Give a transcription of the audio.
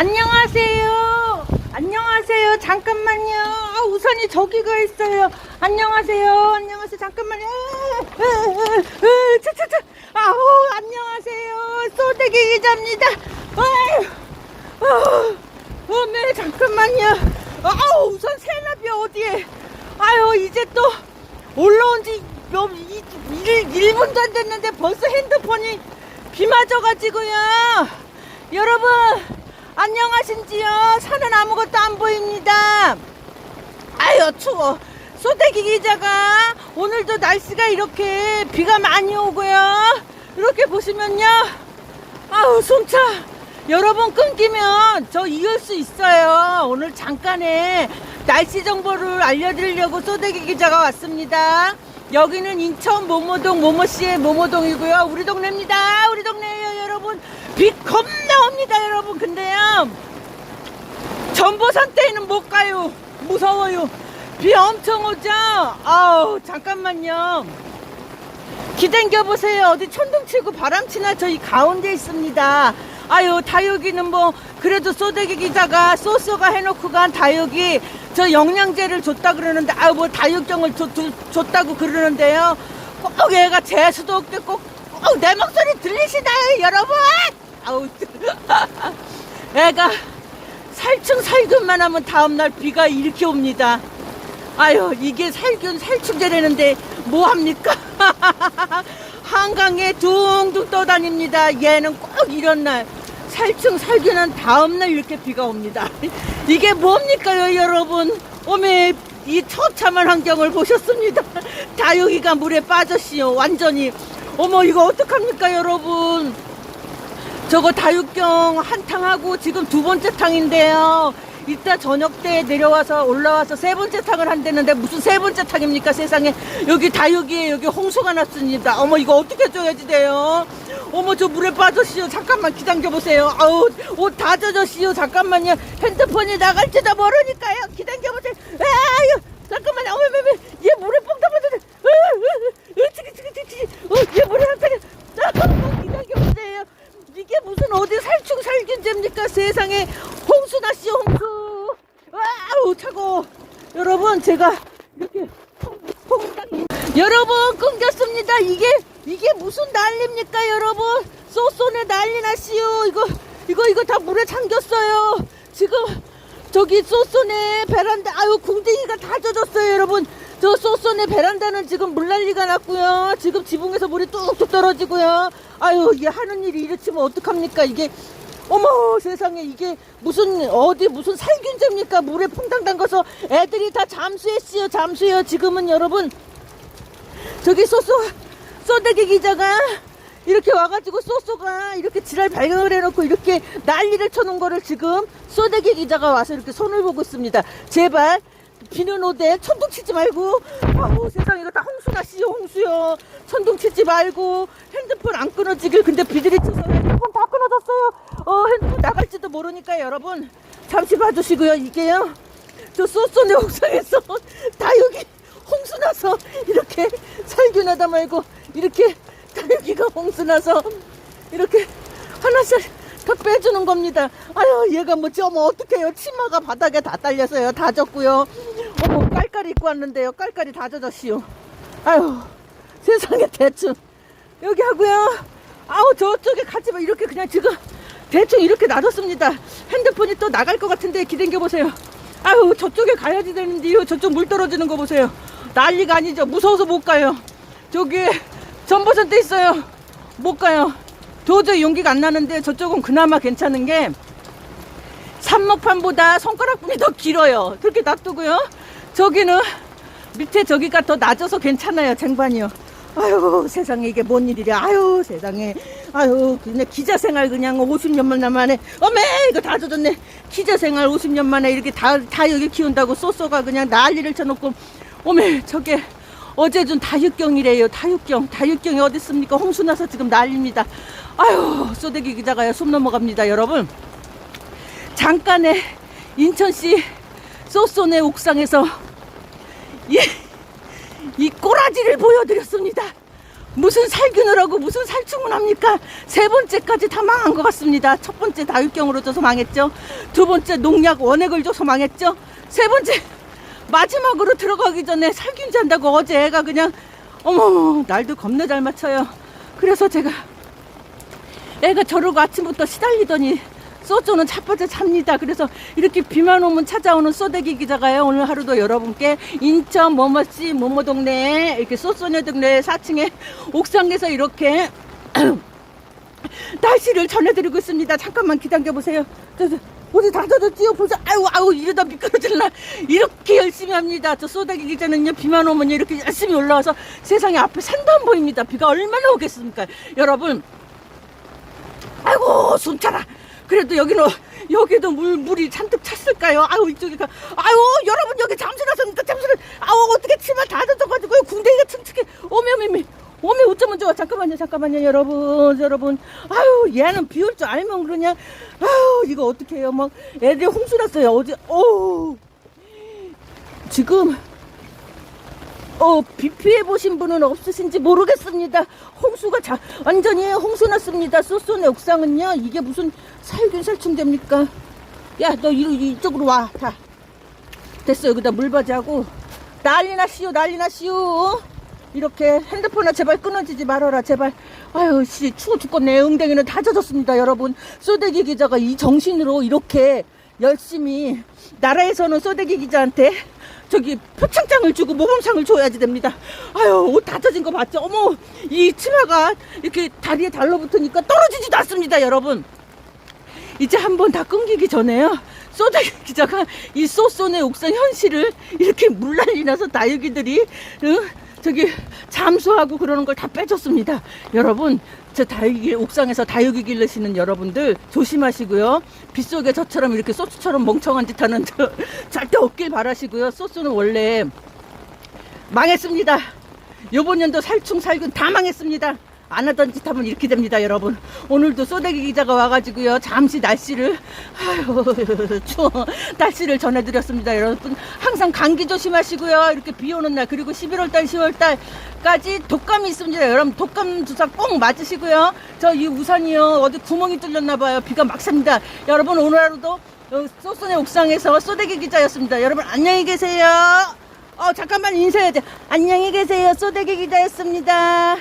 안녕하세요. 안녕하세요. 잠깐만요. 아, 우산이 저기가 있어요. 안녕하세요. 안녕하세요. 잠깐만요. 아, 아, 아, 아, 차차차. 아우, 안녕하세요. 소대기 기자입니다. 아유, 아, 어메, 잠깐만요. 아우, 우산 세납이 어디에. 아유, 이제 또 올라온 지 몇, 이, 일, 1분도 안 됐는데 벌써 핸드폰이 비 맞아가지고요. 여러분, 안녕하신지요? 산은 아무것도 안 보입니다. 아유, 추워. 소대기 기자가 오늘도 날씨가 이렇게 비가 많이 오고요. 이렇게 보시면요. 아우, 숨차. 여러분 끊기면 저 이을 수 있어요. 오늘 잠깐의 날씨 정보를 알려드리려고 소대기 기자가 왔습니다. 여기는 인천 모모동 모모시의 모모동이고요. 우리 동네입니다. 우리 동네예요, 여러분. 비 겁나 옵니다, 여러분. 근데요. 전보산 때에는 못 가요. 무서워요. 비 엄청 오죠? 아우, 잠깐만요. 기댕겨 보세요. 어디 천둥 치고 바람 치나 저희 가운데 있습니다. 아유, 다육이는 뭐, 그래도 소대기 기자가 소스가 해놓고 간 다육이 저 영양제를 줬다 그러는데, 아유, 뭐 다육경을 줬, 줬다고 그러는데요. 꼭 얘가 재수도 없게 꼭, 꼭내 목소리 들리시나요, 여러분? 아우, 애가 살충 살균만 하면 다음날 비가 이렇게 옵니다. 아유 이게 살균 살충제라는데 뭐 합니까? 한강에 둥둥 떠다닙니다. 얘는 꼭 이런 날 살충 살균한 다음날 이렇게 비가 옵니다. 이게 뭡니까요 여러분? 오메 이 처참한 환경을 보셨습니다. 다육이가 물에 빠졌시요 완전히 어머 이거 어떡합니까 여러분? 저거 다육경 한 탕하고 지금 두 번째 탕인데요. 이따 저녁 때 내려와서 올라와서 세 번째 탕을 한다는데 무슨 세 번째 탕입니까 세상에 여기 다육이에 여기 홍수가 났습니다. 어머 이거 어떻게 줘야지 돼요? 어머 저 물에 빠졌시오. 잠깐만 기다려 보세요. 아우 옷 다 젖었시오. 잠깐만요. 핸드폰이 나갈지도 모르니까요. 기다려 보세요. 아유 잠깐만요. 어머 어머. 얘 물에 뻥 담았는데. 으치기 치기 치기. 어얘 물에 한 탕에. 기다려 보세요. 이게 무슨 어디 살충 살균제입니까 세상에 홍수 났시오 홍수 아우 차고 여러분 제가 이렇게 홍- 홍당이 여러분 끊겼습니다. 이게 이게 무슨 난리입니까 여러분? 쏘쏘네 난리 났시오 이거 이거 이거 다 물에 잠겼어요. 지금 저기 쏘쏘네 베란다 아유 궁뎅이가 다 젖었어요 여러분. 저 쏘쏘네 베란다는 지금 물난리가 났고요. 지금 지붕에서 물이 뚝뚝 떨어지고요. 아유 얘 하는 일이 이렇지면 어떡합니까 이게? 어머 세상에 이게 무슨 어디 무슨 살균제입니까? 물에 퐁당 담가서 애들이 다 잠수했어요 잠수해요. 지금은 여러분 저기 쏘쏘 쏘대기 기자가 이렇게 와가지고 쏘쏘가 이렇게 지랄 발견을 해놓고 이렇게 난리를 쳐놓은 거를 지금 쏘대기 기자가 와서 이렇게 손을 보고 있습니다. 제발 비는 오되 천둥 치지 말고. 아우 세상 이거 다 홍수나 씨요 홍수요. 천둥 치지 말고 핸드폰 안 끊어지길. 근데 비들이 쳐서 핸드폰 다 끊어졌어요. 어 핸드폰 나갈지도 모르니까 여러분. 잠시 봐주시고요 이게요. 저 쏘쏘네 옥상에서 다육이 홍수 나서 이렇게 살균하다 말고 이렇게 다육이가 홍수나서 이렇게 하나씩 다 빼주는 겁니다. 아유 얘가 뭐지 어머 어떡해요? 치마가 바닥에 다 딸려서요. 다 젖고요. 어머 깔깔이 입고 왔는데요. 깔깔이 다 젖었시오. 아유 세상에 대충. 여기 하고요. 아우 저쪽에 같이 봐 이렇게 그냥 지금 대충 이렇게 놔뒀습니다. 핸드폰이 또 나갈 것 같은데 기댕겨 보세요. 아유 저쪽에 가야지 되는데요. 저쪽 물 떨어지는 거 보세요. 난리가 아니죠. 무서워서 못 가요 저기 전보선 때 있어요. 못 가요. 도저히 용기가 안 나는데 저쪽은 그나마 괜찮은 게 산목판보다 손가락분이 더 길어요. 그렇게 놔두고요. 저기는 밑에 저기가 더 낮아서 괜찮아요 쟁반이요. 아유 세상에 이게 뭔 일이랴 아유 세상에. 아유 그냥 기자 생활 그냥 50년만 만에 어메 이거 다 젖었네. 기자 생활 50년 만에 이렇게 다, 다 여기 키운다고 쏘쏘가 그냥 난리를 쳐놓고. 어메 저게 어제 준 다육경이래요 다육경 다육경이 어디 있습니까 홍수 나서 지금 난립니다 아유 쏘대기 기자가요 숨 넘어갑니다 여러분 잠깐의 인천시 쏘쏘네 옥상에서 이, 이 꼬라지를 보여드렸습니다. 무슨 살균을 하고 무슨 살충을 합니까? 세 번째까지 다 망한 것 같습니다. 첫 번째 다육경으로 줘서 망했죠. 두 번째 농약 원액을 줘서 망했죠. 세 번째 마지막으로 들어가기 전에 살균제 한다고 어제 애가 그냥 어머 날도 겁나 잘 맞춰요. 그래서 제가 애가 저러고 아침부터 시달리더니 소주는 자빠져 잡니다. 그래서 이렇게 비만 오면 찾아오는 소대기 기자가요. 오늘 하루도 여러분께 인천 뭐뭐시 뭐뭐 동네에 이렇게 소소네 동네 4층에 옥상에서 이렇게 날씨를 전해드리고 있습니다. 잠깐만 기다려 보세요. 저, 저, 어디 다져졌지요? 벌써 아유 아유 이러다 미끄러질라 이렇게 열심히 합니다. 저 소다기 기자는요 비만 오면 이렇게 열심히 올라와서 세상에 앞에 산도 안 보입니다. 비가 얼마나 오겠습니까? 여러분 아이고 숨 차라 그래도 여기는 여기도 물 물이 잔뜩 찼을까요? 아유 이쪽이가 아유 여러분 여기 잠수 났습니다 잠수를 아우 어떻게 치마 다 젖어가지고 궁뎅이가 층층해 오메 오메 오메 어쩌면 좋아 잠깐만요 잠깐만요 여러분 여러분 아유 얘는 비 올 줄 알면 그러냐 아유 이거 어떻게 해요 막 애들이 홍수 났어요 어제 오 지금 어, 비 피해 보신 분은 없으신지 모르겠습니다. 홍수가 자, 완전히 홍수 났습니다. 소소네 옥상은요. 이게 무슨 살균 살충됩니까? 야, 너 이쪽으로 와. 다. 됐어. 여기다 물바지하고 난리 나시오. 난리 나시오. 이렇게 핸드폰아 제발 끊어지지 말아라. 제발. 아유, 씨, 추워 죽겠네. 응댕이는 다 젖었습니다. 여러분. 소대기 기자가 이 정신으로 이렇게 열심히 나라에서는 소대기 기자한테 저기 표창장을 주고 모범상을 줘야지 됩니다. 아유 옷 다 젖은 거 봤죠? 어머 이 치마가 이렇게 다리에 달라붙으니까 떨어지지도 않습니다, 여러분. 이제 한번 다 끊기기 전에요. 소다기 기자가 이 소소네 옥상 현실을 이렇게 물난리 나서 다육이들이 응? 저기 잠수하고 그러는 걸 다 빼줬습니다. 여러분 저 다육이 옥상에서 다육이 기르시는 여러분들 조심하시고요. 빗속에 저처럼 이렇게 소스처럼 멍청한 짓 하는 저 절대 없길 바라시고요. 소스는 원래 망했습니다. 요번 연도 살충 살균 다 망했습니다. 안 하던 짓 하면 이렇게 됩니다, 여러분. 오늘도 소대기 기자가 와가지고요. 잠시 날씨를, 아유, 추워. 날씨를 전해드렸습니다, 여러분. 항상 감기 조심하시고요. 이렇게 비 오는 날, 그리고 11월달, 10월달까지 독감이 있습니다. 여러분, 독감 주사 꼭 맞으시고요. 저 이 우산이요. 어디 구멍이 뚫렸나봐요. 비가 막 삽니다. 여러분, 오늘 하루도 어, 소소네 옥상에서 소대기 기자였습니다. 여러분, 안녕히 계세요. 어, 잠깐만 인사해야 돼. 안녕히 계세요. 소대기 기자였습니다.